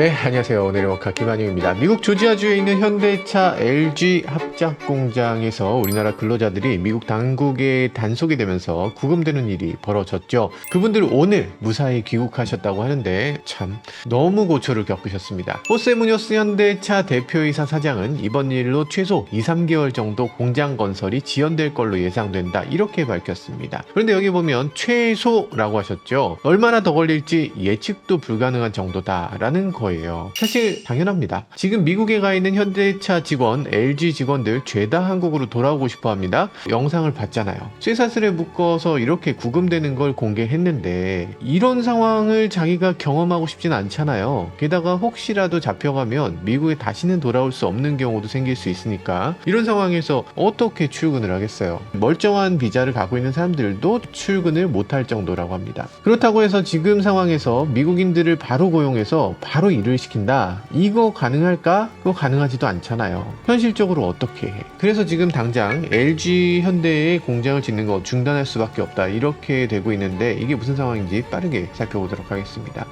네, 안녕하세요. 오늘의 워카 김한영입니다. 미국 조지아주에 있는 현대차 LG 합작 공장에서 우리나라 근로자들이 미국 당국에 단속이 되면서 구금되는 일이 벌어졌죠. 그분들 오늘 무사히 귀국하셨다고 하는데 참 너무 고초를 겪으셨습니다. 호세 무녀스 현대차 대표이사 사장은 이번 일로 최소 2, 3개월 정도 공장 건설이 지연될 걸로 예상된다. 이렇게 밝혔습니다. 그런데 여기 보면 최소라고 하셨죠. 얼마나 더 걸릴지 예측도 불가능한 정도다라는 거예요. 사실 당연합니다. 지금 미국에 가 있는 현대차 직원, LG 직원들 죄다 한국으로 돌아오고 싶어 합니다. 영상을 봤잖아요. 쇠사슬에 묶어서 이렇게 구금되는 걸 공개했는데 이런 상황을 자기가 경험하고 싶진 않잖아요. 게다가 혹시라도 잡혀가면 미국에 다시는 돌아올 수 없는 경우도 생길 수 있으니까 이런 상황에서 어떻게 출근을 하겠어요. 멀쩡한 비자를 갖고 있는 사람들도 출근을 못할 정도라고 합니다. 그렇다고 해서 지금 상황에서 미국인들을 바로 고용해서 바로 일을 시킨다? 이거 가능할까? 그거 가능하지도 않잖아요. 현실적으로 어떻게 해? 그래서 지금 당장 LG 현대에 공장을 짓는 거 중단할 수밖에 없다. 이렇게 되고 있는데 이게 무슨 상황인지 빠르게 살펴보도록 하겠습니다.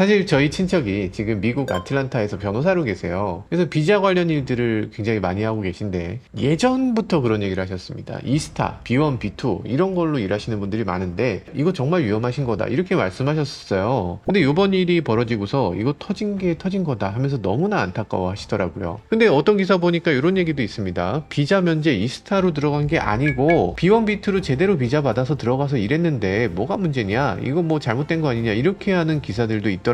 사실 저희 친척이 지금 미국 아틀란타에서 변호사로 계세요. 그래서 비자 관련 일들을 굉장히 많이 하고 계신데 예전부터 그런 얘기를 하셨습니다. 이스타, B1, B2 이런 걸로 일하시는 분들이 많은데 이거 정말 위험하신 거다 이렇게 말씀하셨어요. 근데 이번 일이 벌어지고서 이거 터진 게 터진 거다 하면서 너무나 안타까워 하시더라고요. 근데 어떤 기사 보니까 이런 얘기도 있습니다. 비자 면제 이스타로 들어간 게 아니고 B1, B2로 제대로 비자 받아서 들어가서 일했는데 뭐가 문제냐? 이거 뭐 잘못된 거 아니냐? 이렇게 하는 기사들도 있더라고요.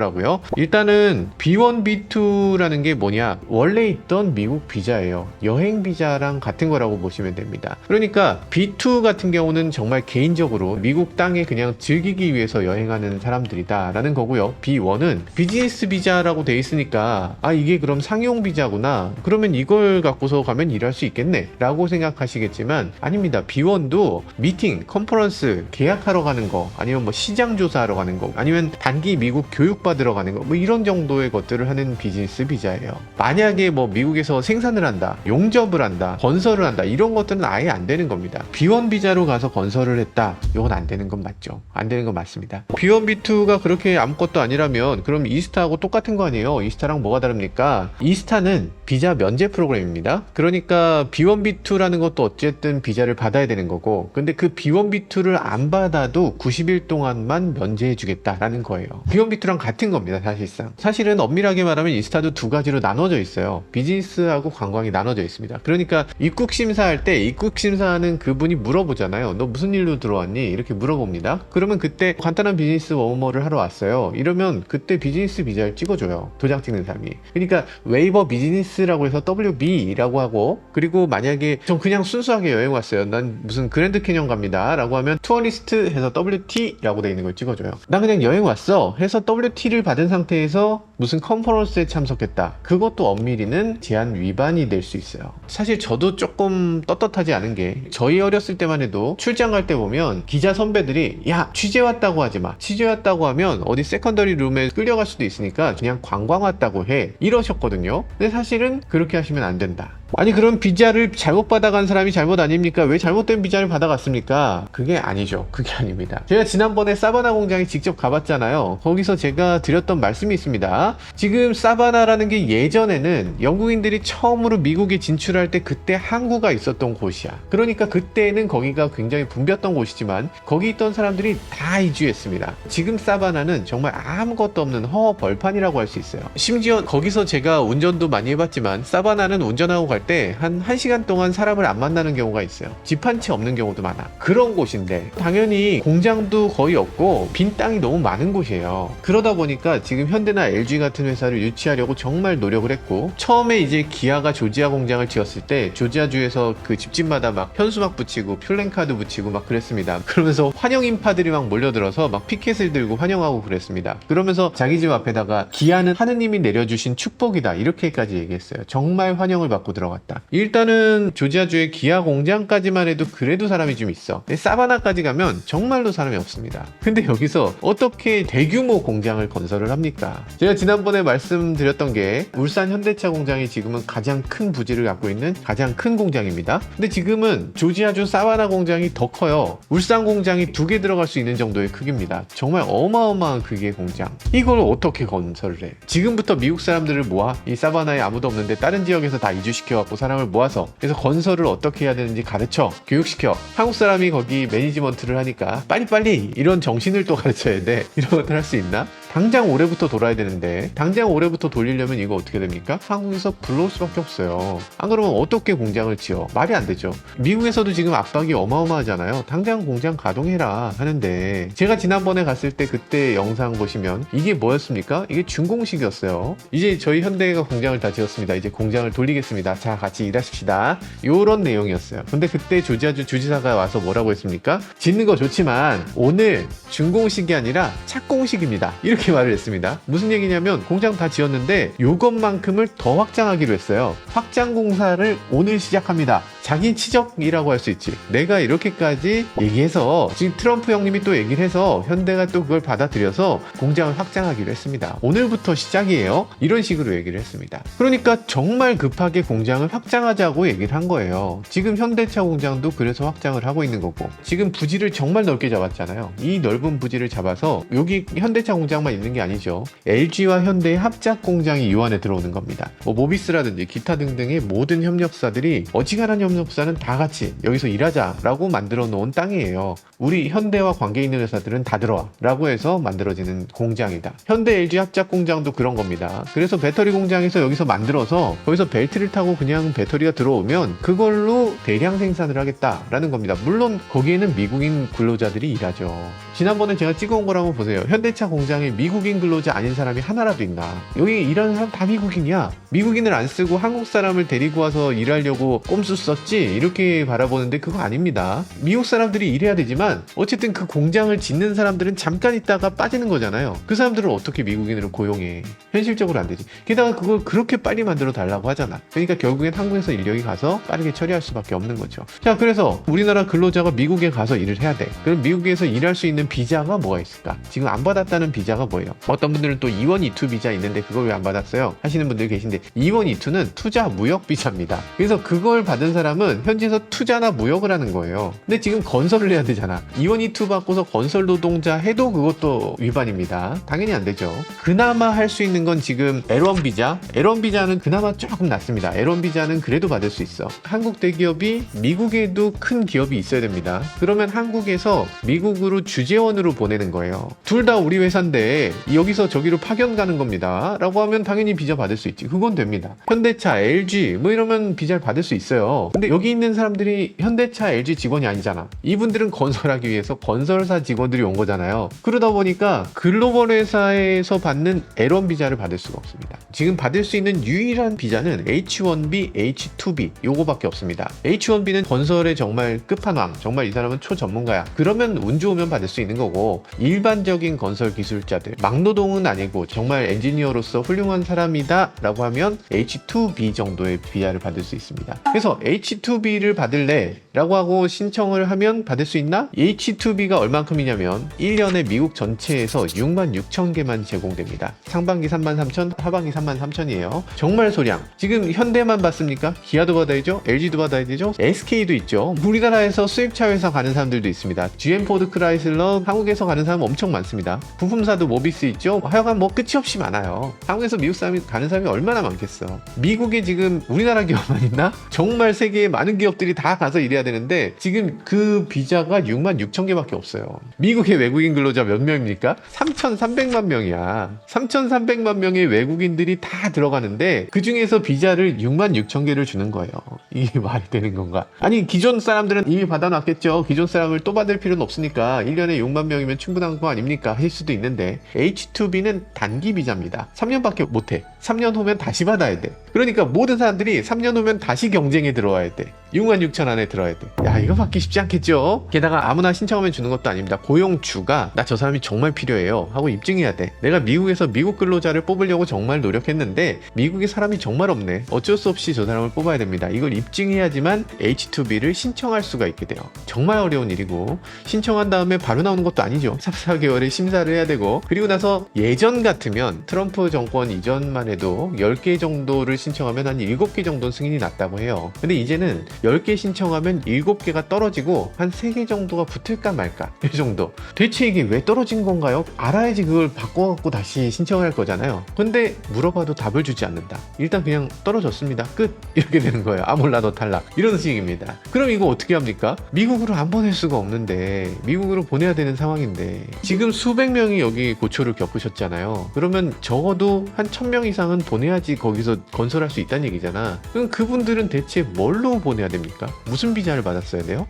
일단은 B1, B2라는 게 뭐냐? 원래 있던 미국 비자예요. 여행 비자랑 같은 거라고 보시면 됩니다. 그러니까 B2 같은 경우는 정말 개인적으로 미국 땅에 그냥 즐기기 위해서 여행하는 사람들이다라는 거고요. B1은 비즈니스 비자라고 돼 있으니까 아 이게 그럼 상용 비자구나. 그러면 이걸 갖고서 가면 일할 수 있겠네라고 생각하시겠지만 아닙니다. B1도 미팅, 컨퍼런스 계약하러 가는 거 아니면 뭐 시장 조사하러 가는 거 아니면 단기 미국 교육 받으러 가는 거 뭐 이런 정도의 것들을 하는 비즈니스 비자예요. 만약에 뭐 미국에서 생산을 한다, 용접을 한다, 건설을 한다 이런 것들은 아예 안 되는 겁니다. B1 비자로 가서 건설을 했다. 이건 안 되는 건 맞죠. 안 되는 건 맞습니다. B1, B2가 그렇게 아무것도 아니라면 그럼 이스타하고 똑같은 거 아니에요? 이스타랑 뭐가 다릅니까? 이스타는 비자 면제 프로그램입니다. 그러니까 B1, B2라는 것도 어쨌든 비자를 받아야 되는 거고 근데 그 B1, B2를 안 받아도 90일 동안만 면제해 주겠다라는 거예요. B1, B2랑 같은 겁니다, 사실상. 사실은 엄밀하게 말하면 이스타도 두 가지로 나눠져 있어요. 비즈니스하고 관광이 나눠져 있습니다. 그러니까 입국 심사할 때 입국 심사하는 그분이 물어보잖아요. 너 무슨 일로 들어왔니? 이렇게 물어봅니다. 그러면 그때 간단한 비즈니스 워머를 하러 왔어요. 이러면 그때 비즈니스 비자를 찍어줘요. 도장 찍는 사람이. 그러니까 웨이버 비즈니스라고 해서 WB라고 하고 그리고 만약에 전 그냥 순수하게 여행 왔어요. 난 무슨 그랜드 캐년 갑니다. 라고 하면 투어리스트 해서 WT라고 돼 있는 걸 찍어줘요. 난 그냥 여행 왔어. 해서 WT 를 받은 상태에서 무슨 컨퍼런스에 참석했다. 그것도 엄밀히는 제한 위반이 될 수 있어요. 사실 저도 조금 떳떳하지 않은 게 저희 어렸을 때만 해도 출장 갈 때 보면 기자 선배들이 야 취재 왔다고 하지 마. 취재 왔다고 하면 어디 세컨더리 룸에 끌려갈 수도 있으니까 그냥 관광 왔다고 해. 이러셨거든요. 근데 사실은 그렇게 하시면 안 된다. 아니 그럼 비자를 잘못 받아간 사람이 잘못 아닙니까? 왜 잘못된 비자를 받아갔습니까? 그게 아니죠. 그게 아닙니다. 제가 지난번에 사바나 공장에 직접 가봤잖아요. 거기서 제가 드렸던 말씀이 있습니다. 지금 사바나라는 게 예전에는 영국인들이 처음으로 미국에 진출할 때 그때 항구가 있었던 곳이야. 그러니까 그때는 거기가 굉장히 붐볐던 곳이지만 거기 있던 사람들이 다 이주했습니다. 지금 사바나는 정말 아무것도 없는 허허 벌판이라고 할 수 있어요. 심지어 거기서 제가 운전도 많이 해봤지만 사바나는 운전하고 갈때 한 1시간 동안 사람을 안 만나는 경우가 있어요. 집 한 채 없는 경우도 많아. 그런 곳인데 당연히 공장도 거의 없고 빈 땅이 너무 많은 곳이에요. 그러다 보니까 지금 현대나 LG 같은 회사를 유치하려고 정말 노력을 했고 처음에 이제 기아가 조지아 공장을 지었을 때 조지아주에서 그 집집마다 막 현수막 붙이고 플랜카드 붙이고 막 그랬습니다. 그러면서 환영 인파들이 막 몰려들어서 막 피켓을 들고 환영하고 그랬습니다. 그러면서 자기 집 앞에다가 기아는 하느님이 내려주신 축복이다 이렇게까지 얘기했어요. 정말 환영을 받고 들어 들어갔다. 일단은 조지아주의 기아 공장까지만 해도 그래도 사람이 좀 있어. 사바나까지 가면 정말로 사람이 없습니다. 근데 여기서 어떻게 대규모 공장을 건설을 합니까? 제가 지난번에 말씀드렸던 게 울산 현대차 공장이 지금은 가장 큰 부지를 갖고 있는 가장 큰 공장입니다. 근데 지금은 조지아주 사바나 공장이 더 커요. 울산 공장이 두 개 들어갈 수 있는 정도의 크기입니다. 정말 어마어마한 크기의 공장. 이걸 어떻게 건설을 해? 지금부터 미국 사람들을 모아 이 사바나에 아무도 없는데 다른 지역에서 다 이주시켜 갖고 사람을 모아서 그래서 건설을 어떻게 해야 되는지 가르쳐 교육시켜 한국 사람이 거기 매니지먼트를 하니까 빨리빨리 이런 정신을 또 가르쳐야 돼 이런 것들 할 수 있나? 당장 올해부터 돌아야 되는데 당장 올해부터 돌리려면 이거 어떻게 됩니까? 한국에서 불러올 수밖에 없어요. 안 그러면 어떻게 공장을 지어? 말이 안 되죠. 미국에서도 지금 압박이 어마어마하잖아요. 당장 공장 가동해라 하는데 제가 지난번에 갔을 때 그때 영상 보시면 이게 뭐였습니까? 이게 준공식이었어요. 이제 저희 현대가 공장을 다 지었습니다. 이제 공장을 돌리겠습니다. 자 같이 일하십시다. 요런 내용이었어요. 근데 그때 조지아주 주지사가 와서 뭐라고 했습니까? 짓는 거 좋지만 오늘 준공식이 아니라 착공식입니다. 이렇게 말을 했습니다. 무슨 얘기냐면 공장 다 지었는데 요것만큼을 더 확장하기로 했어요. 확장 공사를 오늘 시작합니다. 자기 치적이라고 할 수 있지. 내가 이렇게까지 얘기해서 지금 트럼프 형님이 또 얘기를 해서 현대가 또 그걸 받아들여서 공장을 확장하기로 했습니다. 오늘부터 시작이에요. 이런 식으로 얘기를 했습니다. 그러니까 정말 급하게 공장을 확장하자고 얘기를 한 거예요. 지금 현대차 공장도 그래서 확장을 하고 있는 거고 지금 부지를 정말 넓게 잡았잖아요. 이 넓은 부지를 잡아서 여기 현대차 공장만 있는 게 아니죠. LG와 현대의 합작 공장이 이 안에 들어오는 겁니다. 뭐 모비스라든지 기타 등등의 모든 협력사들이 어지간한 협력 사는 다 같이 여기서 일하자라고 만들어 놓은 땅이에요. 우리 현대와 관계 있는 회사들은 다 들어와라고 해서 만들어지는 공장이다. 현대 LG 합작 공장도 그런 겁니다. 그래서 배터리 공장에서 여기서 만들어서 거기서 벨트를 타고 그냥 배터리가 들어오면 그걸로 대량 생산을 하겠다라는 겁니다. 물론 거기에는 미국인 근로자들이 일하죠. 지난번에 제가 찍어온 걸 한번 보세요. 현대차 공장에 미국인 근로자 아닌 사람이 하나라도 있나? 여기 일하는 사람 다 미국인이야. 미국인을 안 쓰고 한국 사람을 데리고 와서 일하려고 꼼수 썼지? 이렇게 바라보는데 그거 아닙니다. 미국 사람들이 일해야 되지만 어쨌든 그 공장을 짓는 사람들은 잠깐 있다가 빠지는 거잖아요. 그 사람들을 어떻게 미국인으로 고용해? 현실적으로 안 되지. 게다가 그걸 그렇게 빨리 만들어 달라고 하잖아. 그러니까 결국엔 한국에서 인력이 가서 빠르게 처리할 수밖에 없는 거죠. 자, 그래서 우리나라 근로자가 미국에 가서 일을 해야 돼. 그럼 미국에서 일할 수 있는 비자가 뭐가 있을까? 지금 안 받았다는 비자가 뭐예요? 어떤 분들은 또 2원 2투 비자 있는데 그걸 왜 안 받았어요? 하시는 분들 계신데 2원 2투는 투자 무역 비자입니다. 그래서 그걸 받은 사람 은 현지에서 투자나 무역을 하는 거예요. 근데 지금 건설을 해야 되잖아. 2원 2투 받고서 건설 노동자 해도 그것도 위반입니다. 당연히 안 되죠. 그나마 할 수 있는 건 지금 L1 비자. L1 비자는 그나마 조금 낫습니다. L1 비자는 그래도 받을 수 있어. 한국 대기업이 미국에도 큰 기업이 있어야 됩니다. 그러면 한국에서 미국으로 주재원으로 보내는 거예요. 둘 다 우리 회사인데 여기서 저기로 파견 가는 겁니다. 라고 하면 당연히 비자 받을 수 있지. 그건 됩니다. 현대차, LG 뭐 이러면 비자를 받을 수 있어요. 근데 여기 있는 사람들이 현대차, LG 직원이 아니잖아. 이분들은 건설하기 위해서 건설사 직원들이 온 거잖아요. 그러다 보니까 글로벌 회사에서 받는 L1 비자를 받을 수가 없습니다. 지금 받을 수 있는 유일한 비자는 H1B, H2B 요거밖에 없습니다. H1B는 건설의 정말 끝판왕, 정말 이 사람은 초전문가야. 그러면 운 좋으면 받을 수 있는 거고 일반적인 건설 기술자들, 막노동은 아니고 정말 엔지니어로서 훌륭한 사람이다라고 하면 H2B 정도의 비자를 받을 수 있습니다. 그래서 H2B를 받을래? 라고 하고 신청을 하면 받을 수 있나? H2B가 얼만큼이냐면 1년에 미국 전체에서 6만 6천 개만 제공됩니다. 상반기 3만 3천, 하반기 3만 3천이에요. 정말 소량. 지금 현대만 받습니까? 기아도 받아야 죠. LG도 받아야 되죠. SK도 있죠. 우리나라에서 수입차 회사 가는 사람들도 있습니다. GM 포드 크라이슬러 한국에서 가는 사람 엄청 많습니다. 부품사도 모비스 있죠. 하여간 뭐 끝이 없이 많아요. 한국에서 미국 사람이 가는 사람이 얼마나 많겠어. 미국에 지금 우리나라 기업만 있나? 정말 세계 의 많은 기업들이 다 가서 일해야 되는데 지금 그 비자가 6만 6천 개밖에 없어요. 미국의 외국인 근로자 몇 명입니까? 3,300만 명이야. 3,300만 명의 외국인들이 다 들어가는데 그 중에서 비자를 6만 6천 개를 주는 거예요. 이게 말이 되는 건가? 아니 기존 사람들은 이미 받아놨겠죠. 기존 사람을 또 받을 필요는 없으니까 1년에 6만 명이면 충분한 거 아닙니까? 하실 수도 있는데 H2B는 단기 비자입니다. 3년밖에 못해. 3년 후면 다시 받아야 돼. 그러니까 모든 사람들이 3년 후면 다시 경쟁에 들어와야 돼. 6만 6천 안에 들어야 돼. 야, 이거 받기 쉽지 않겠죠? 게다가 아무나 신청하면 주는 것도 아닙니다. 고용주가 나 저 사람이 정말 필요해요. 하고 입증해야 돼. 내가 미국에서 미국 근로자를 뽑으려고 정말 노력했는데 미국에 사람이 정말 없네. 어쩔 수 없이 저 사람을 뽑아야 됩니다. 이걸 입증해야지만 H2B를 신청할 수가 있게 돼요. 정말 어려운 일이고 신청한 다음에 바로 나오는 것도 아니죠. 3, 4개월에 심사를 해야 되고 그리고 나서 예전 같으면 트럼프 정권 이전만 해도 10개 정도를 신청하면 한 7개 정도는 승인이 났다고 해요. 근데 이제는 10개 신청하면 7개가 떨어지고 한 3개 정도가 붙을까 말까 이 정도. 대체 이게 왜 떨어진 건가요? 알아야지 그걸 바꿔갖고 다시 신청할 거잖아요. 근데 물어봐도 답을 주지 않는다. 일단 그냥 떨어졌습니다. 끝 이렇게 되는 거예요. 아 몰라 너 탈락 이런 식입니다. 그럼 이거 어떻게 합니까? 미국으로 안 보낼 수가 없는데 미국으로 보내야 되는 상황인데 지금 수백 명이 여기 고초를 겪으셨잖아요. 그러면 적어도 한 천 명 이상은 보내야지 거기서 건설할 수 있다는 얘기잖아. 그럼 그분들은 대체 뭘로 보내야 됩니까? 무슨 비자를 받았어야 돼요?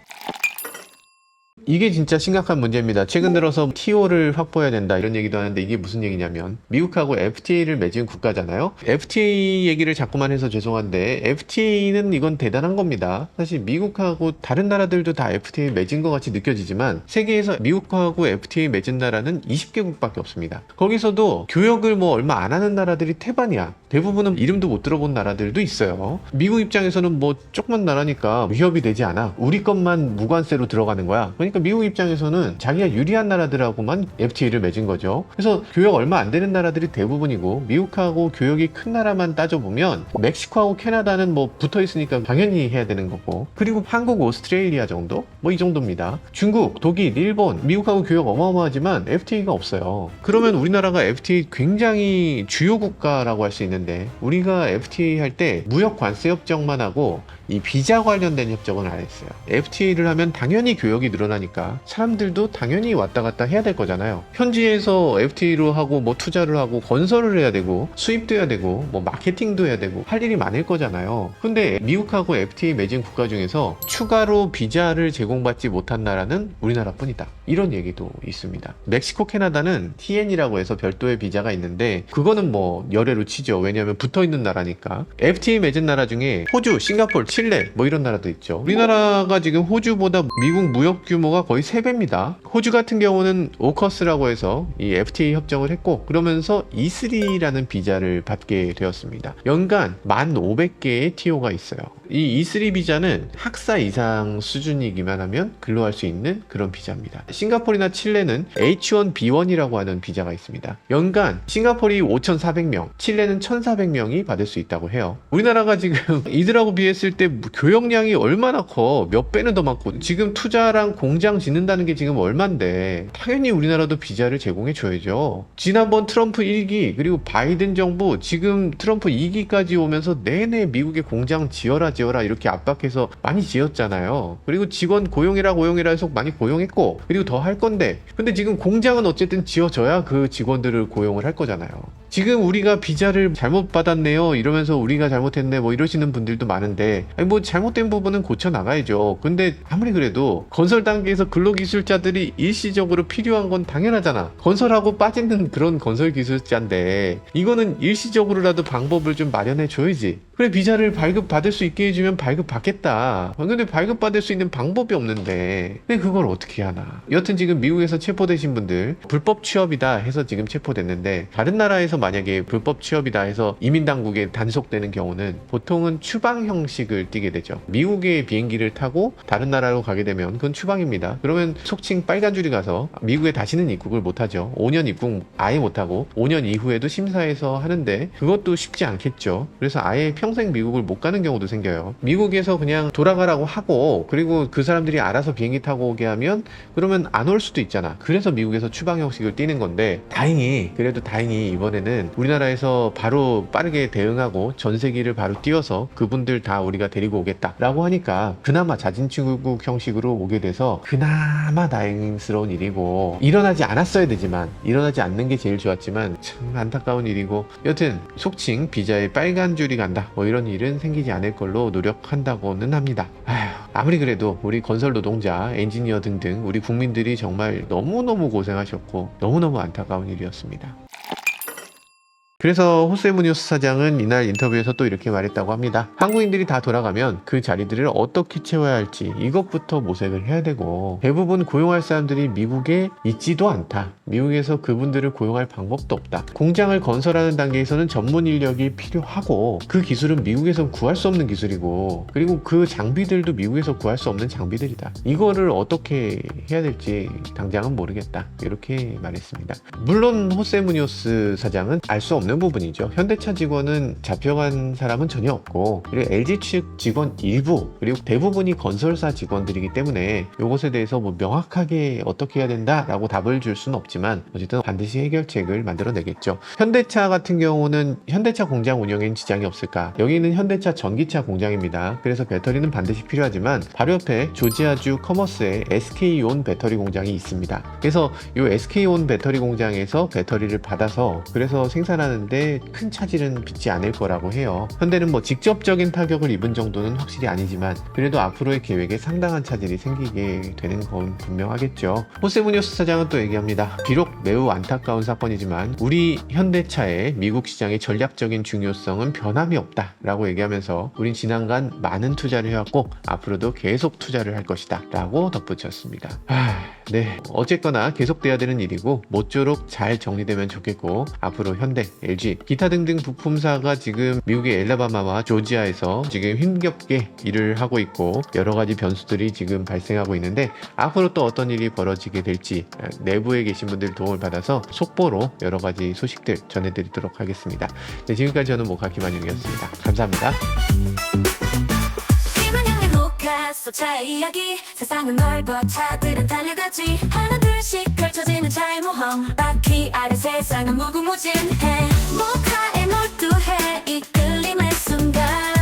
이게 진짜 심각한 문제입니다. 최근 들어서 TO를 확보해야 된다 이런 얘기도 하는데 이게 무슨 얘기냐면 미국하고 FTA를 맺은 국가잖아요. FTA 얘기를 자꾸만 해서 죄송한데 FTA는 이건 대단한 겁니다. 사실 미국하고 다른 나라들도 다 FTA 맺은 것 같이 느껴지지만 세계에서 미국하고 FTA 맺은 나라는 20개국밖에 없습니다. 거기서도 교역을 뭐 얼마 안 하는 나라들이 태반이야. 대부분은 이름도 못 들어본 나라들도 있어요. 미국 입장에서는 뭐 조그만 나라니까 위협이 되지 않아. 우리 것만 무관세로 들어가는 거야. 그러니까 미국 입장에서는 자기가 유리한 나라들하고만 FTA를 맺은 거죠. 그래서 교역 얼마 안 되는 나라들이 대부분이고 미국하고 교역이 큰 나라만 따져보면 멕시코하고 캐나다는 뭐 붙어 있으니까 당연히 해야 되는 거고 그리고 한국, 오스트레일리아 정도? 뭐 이 정도입니다. 중국, 독일, 일본, 미국하고 교역 어마어마하지만 FTA가 없어요. 그러면 우리나라가 FTA 굉장히 주요 국가라고 할 수 있는 데 우리가 FTA 할 때 무역 관세 협정만 하고 이 비자 관련된 협정은 안 했어요. FTA를 하면 당연히 교역이 늘어나니까 사람들도 당연히 왔다 갔다 해야 될 거잖아요. 현지에서 FTA로 하고 뭐 투자를 하고 건설을 해야 되고 수입도 해야 되고 뭐 마케팅도 해야 되고 할 일이 많을 거잖아요. 근데 미국하고 FTA 맺은 국가 중에서 추가로 비자를 제공받지 못한 나라는 우리나라뿐이다. 이런 얘기도 있습니다. 멕시코, 캐나다는 TN이라고 해서 별도의 비자가 있는데 그거는 뭐 열애로 치죠. 왜냐하면 붙어 있는 나라니까. FTA 맺은 나라 중에 호주, 싱가포르, 칠레 뭐 이런 나라도 있죠. 우리나라가 지금 호주보다 미국 무역 규모가 거의 3배입니다. 호주 같은 경우는 오커스라고 해서 이 FTA 협정을 했고 그러면서 E3라는 비자를 받게 되었습니다. 연간 1,500개의 TO가 있어요. 이 E3 비자는 학사 이상 수준이기만 하면 근로할 수 있는 그런 비자입니다. 싱가포르나 칠레는 H1B1이라고 하는 비자가 있습니다. 연간 싱가포르이 5,400명, 칠레는 1,400명이 받을 수 있다고 해요. 우리나라가 지금 이들하고 비했을 때 교역량이 얼마나 커? 몇 배는 더 많고 지금 투자랑 공장 짓는다는 게 지금 얼만데 당연히 우리나라도 비자를 제공해 줘야죠. 지난번 트럼프 1기 그리고 바이든 정부 지금 트럼프 2기까지 오면서 내내 미국의 공장 지어라 지어라 이렇게 압박해서 많이 지었잖아요. 그리고 직원 고용해라 고용해라 해서 많이 고용했고 그리고 더 할 건데 근데 지금 공장은 어쨌든 지어져야 그 직원들을 고용을 할 거잖아요. 지금 우리가 비자를 잘못 받았네요 이러면서 우리가 잘못했네 뭐 이러시는 분들도 많은데 아니 뭐 잘못된 부분은 고쳐 나가야죠. 근데 아무리 그래도 건설 단계에서 근로기술자들이 일시적으로 필요한 건 당연하잖아. 건설하고 빠지는 그런 건설 기술자인데 이거는 일시적으로라도 방법을 좀 마련해 줘야지. 그래 비자를 발급 받을 수 있게 해주면 발급 받겠다. 근데 발급 받을 수 있는 방법이 없는데 근데 그걸 어떻게 하나. 여튼 지금 미국에서 체포되신 분들 불법 취업이다 해서 지금 체포됐는데 다른 나라에서 만약에 불법 취업이다 해서 이민 당국에 단속되는 경우는 보통은 추방 형식을 띠게 되죠. 미국의 비행기를 타고 다른 나라로 가게 되면 그건 추방입니다. 그러면 속칭 빨간 줄이 가서 미국에 다시는 입국을 못 하죠. 5년 입국 아예 못 하고 5년 이후에도 심사해서 하는데 그것도 쉽지 않겠죠. 그래서 아예 평생 미국을 못 가는 경우도 생겨요. 미국에서 그냥 돌아가라고 하고 그리고 그 사람들이 알아서 비행기 타고 오게 하면 그러면 안 올 수도 있잖아. 그래서 미국에서 추방 형식을 띠는 건데 다행히 그래도 다행히 이번에는 우리나라에서 바로 빠르게 대응하고 전세기를 바로 띄워서 그분들 다 우리가 데리고 오겠다라고 하니까 그나마 자진 출국 형식으로 오게 돼서 그나마 다행스러운 일이고 일어나지 않았어야 되지만 일어나지 않는 게 제일 좋았지만 참 안타까운 일이고 여튼 속칭 비자에 빨간 줄이 간다 뭐 이런 일은 생기지 않을 걸로 노력한다고는 합니다. 아휴 아무리 그래도 우리 건설 노동자, 엔지니어 등등 우리 국민들이 정말 너무너무 고생하셨고 너무너무 안타까운 일이었습니다. 그래서 호세 무니오스 사장은 이날 인터뷰에서 또 이렇게 말했다고 합니다. 한국인들이 다 돌아가면 그 자리들을 어떻게 채워야 할지 이것부터 모색을 해야 되고 대부분 고용할 사람들이 미국에 있지도 않다. 미국에서 그분들을 고용할 방법도 없다. 공장을 건설하는 단계에서는 전문 인력이 필요하고 그 기술은 미국에서 구할 수 없는 기술이고 그리고 그 장비들도 미국에서 구할 수 없는 장비들이다. 이거를 어떻게 해야 될지 당장은 모르겠다. 이렇게 말했습니다. 물론 호세 무니오스 사장은 알 수 없는 부분이죠. 현대차 직원은 잡혀간 사람은 전혀 없고 그리고 LG 측 직원 일부 그리고 대부분이 건설사 직원들이기 때문에 이것에 대해서 뭐 명확하게 어떻게 해야 된다라고 답을 줄 수는 없지만 어쨌든 반드시 해결책을 만들어내겠죠. 현대차 같은 경우는 현대차 공장 운영엔 지장이 없을까? 여기는 현대차 전기차 공장입니다. 그래서 배터리는 반드시 필요하지만 바로 옆에 조지아주 커머스에 SK온 배터리 공장이 있습니다. 그래서 이 SK온 배터리 공장에서 배터리를 받아서 그래서 생산하는 데 큰 차질은 빚지 않을 거라고 해요. 현대는 뭐 직접적인 타격을 입은 정도는 확실히 아니지만 그래도 앞으로의 계획에 상당한 차질이 생기게 되는 건 분명하겠죠. 호세무니오스 사장은 또 얘기합니다. 비록 매우 안타까운 사건이지만 우리 현대차의 미국 시장의 전략적인 중요성은 변함이 없다라고 얘기하면서 우린 지난간 많은 투자를 해왔고 앞으로도 계속 투자를 할 것이다 라고 덧붙였습니다. 아, 네. 어쨌거나 계속돼야 되는 일이고 모쪼록 잘 정리되면 좋겠고 앞으로 현대, LG, 기타 등등 부품사가 지금 미국의 엘라바마와 조지아에서 지금 힘겹게 일을 하고 있고 여러 가지 변수들이 지금 발생하고 있는데 앞으로 또 어떤 일이 벌어지게 될지 내부에 계신 분들 도움을 받아서 속보로 여러 가지 소식들 전해드리도록 하겠습니다. 네, 지금까지 저는 모카키만영이었습니다. 감사합니다. 알았어. 자 이야기. 세상은 넓어 차들은 달려가지. 하나 둘씩 펼쳐지는 차의 모험 바퀴 아래 세상은 무궁무진해. 모카에 몰두해. 이끌림의 순간.